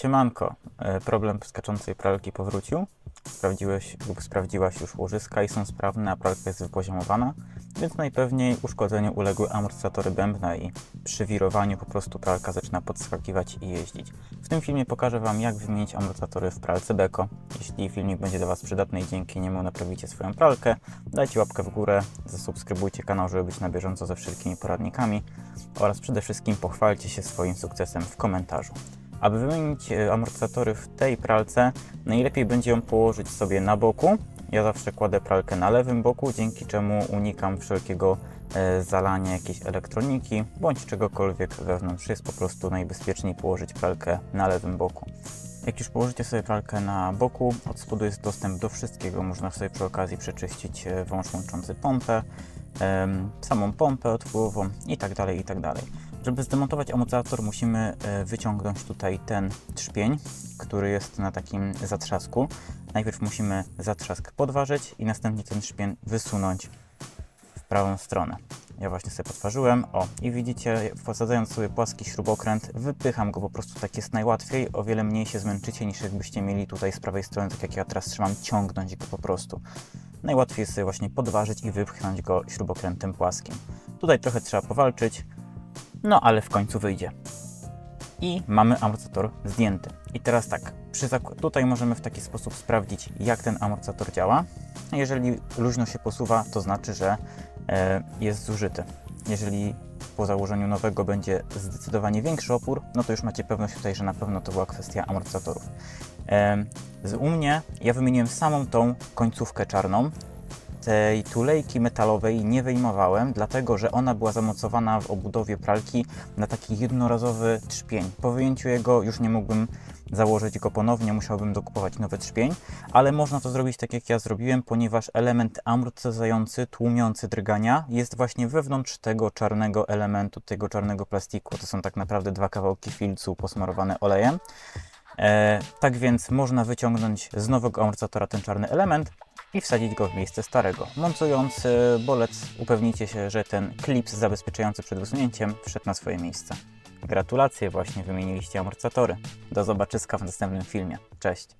Siemanko, E, problem skaczącej pralki powrócił. Sprawdziłeś lub sprawdziłaś już łożyska i są sprawne, a pralka jest wypoziomowana, więc najpewniej uszkodzeniu uległy amortyzatory bębna i przy wirowaniu po prostu pralka zaczyna podskakiwać i jeździć. W tym filmie pokażę Wam jak wymienić amortyzatory w pralce Beko. Jeśli filmik będzie dla Was przydatny i dzięki niemu naprawicie swoją pralkę, dajcie łapkę w górę, zasubskrybujcie kanał, żeby być na bieżąco ze wszelkimi poradnikami oraz przede wszystkim pochwalcie się swoim sukcesem w komentarzu. Aby wymienić e, amortyzatory w tej pralce, najlepiej będzie ją położyć sobie na boku. Ja zawsze kładę pralkę na lewym boku, dzięki czemu unikam wszelkiego e, zalania jakiejś elektroniki bądź czegokolwiek wewnątrz. Jest po prostu najbezpieczniej położyć pralkę na lewym boku. Jak już położycie sobie pralkę na boku, od spodu jest dostęp do wszystkiego. Można sobie przy okazji przeczyścić e, wąż łączący pompę, samą pompę odpływową i tak Żeby zdemontować amortyzator musimy e, wyciągnąć tutaj ten trzpień, który jest na takim zatrzasku. Najpierw musimy zatrzask podważyć i następnie ten trzpień wysunąć w prawą stronę. Ja właśnie sobie podważyłem. O, i widzicie, posadzając sobie płaski śrubokręt, wypycham go po prostu, tak jest najłatwiej. O wiele mniej się zmęczycie niż jakbyście mieli tutaj z prawej strony, tak jak ja teraz trzymam, ciągnąć go po prostu. Najłatwiej jest sobie właśnie podważyć i wypchnąć go śrubokrętem płaskim. Tutaj trochę trzeba powalczyć, no ale w końcu wyjdzie. I mamy amortyzator zdjęty. I teraz tak, tutaj możemy w taki sposób sprawdzić, jak ten amortyzator działa. Jeżeli luźno się posuwa, to znaczy, że e, jest zużyty. Jeżeli po założeniu nowego będzie zdecydowanie większy opór, no to już macie pewność tutaj, że na pewno to była kwestia amortyzatorów. E, z u mnie ja wymieniłem samą tą końcówkę czarną, tej tulejki metalowej nie wyjmowałem, dlatego że ona była zamocowana w obudowie pralki na taki jednorazowy trzpień. Po wyjęciu jego już nie mógłbym założyć go ponownie, musiałbym dokupować nowy trzpień, ale można to zrobić tak jak ja zrobiłem, ponieważ element amortyzujący, tłumiący drgania jest właśnie wewnątrz tego czarnego elementu, tego czarnego plastiku. To są tak naprawdę dwa kawałki filcu posmarowane olejem. E, tak więc można wyciągnąć z nowego amortyzatora ten czarny element i wsadzić go w miejsce starego. Montując bolec, upewnijcie się, że ten klips zabezpieczający przed wysunięciem wszedł na swoje miejsce. Gratulacje, właśnie wymieniliście amortyzatory. Do zobaczyska w następnym filmie. Cześć!